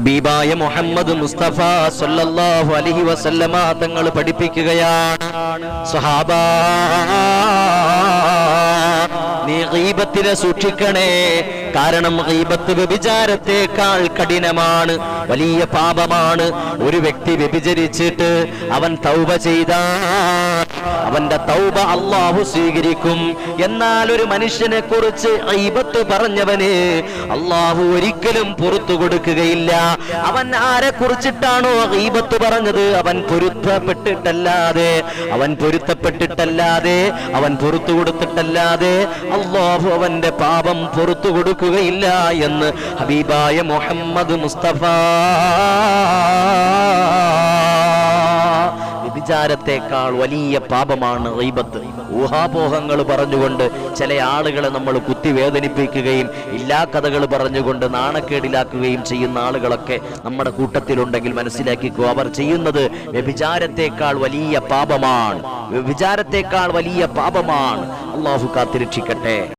ഹബീബായ മുഹമ്മദ് മുസ്തഫ സല്ലല്ലാഹു അലൈഹി വസല്ലമ തങ്ങൾ പഠിപ്പിക്കുകയാണ്. സ്വഹാബാ നീ ഗീബത്തിനെ സൂക്ഷിക്കണേ. കാരണം ഗീബത്ത് വ്യഭിചാരത്തെക്കാൾ കഠിനമാണ് വലിയ പാപമാണ്. ഒരു വ്യക്തി വ്യഭിചരിച്ചിട്ട് അവൻ തൗബ ചെയ്താൽ അവന്റെ തൗബ അള്ളാഹു സ്വീകരിക്കും. എന്നാൽ ഒരു മനുഷ്യനെ കുറിച്ച് ഐബത്ത് പറഞ്ഞവന് അള്ളാഹു ഒരിക്കലും പുറത്തു കൊടുക്കുകയില്ല. അവൻ ആരെ കുറിച്ചിട്ടാണോ ഐബത്ത് പറഞ്ഞത്? അവൻ പൊരുത്തപ്പെട്ടിട്ടല്ലാതെ അവൻ പൊരുത്തപ്പെട്ടിട്ടല്ലാതെ അവൻ പുറത്തു കൊടുത്തിട്ടല്ലാതെ അള്ളാഹു അവന്റെ പാപം പുറത്തു കൊടുക്കുകയില്ല എന്ന് ഹബീബായ മുഹമ്മദ് മുസ്തഫ. വ്യഭിചാരത്തെക്കാൾ വലിയ പാപമാണ് റീബത്ത് ഊഹാപോഹങ്ങൾ പറഞ്ഞുകൊണ്ട് ചില ആളുകളെ നമ്മൾ കുത്തി വേദനിപ്പിക്കുകയും ഇല്ലാ കഥകൾ പറഞ്ഞുകൊണ്ട് നാണക്കേടിലാക്കുകയും ചെയ്യുന്ന ആളുകളൊക്കെ നമ്മുടെ കൂട്ടത്തിലുണ്ടെങ്കിൽ മനസ്സിലാക്കിക്കോ അവർ ചെയ്യുന്നത് വ്യഭിചാരത്തെക്കാൾ വലിയ പാപമാണ്. വ്യഭിചാരത്തെക്കാൾ വലിയ പാപമാണ്. അള്ളാഹു കാത്തിരക്ഷിക്കട്ടെ.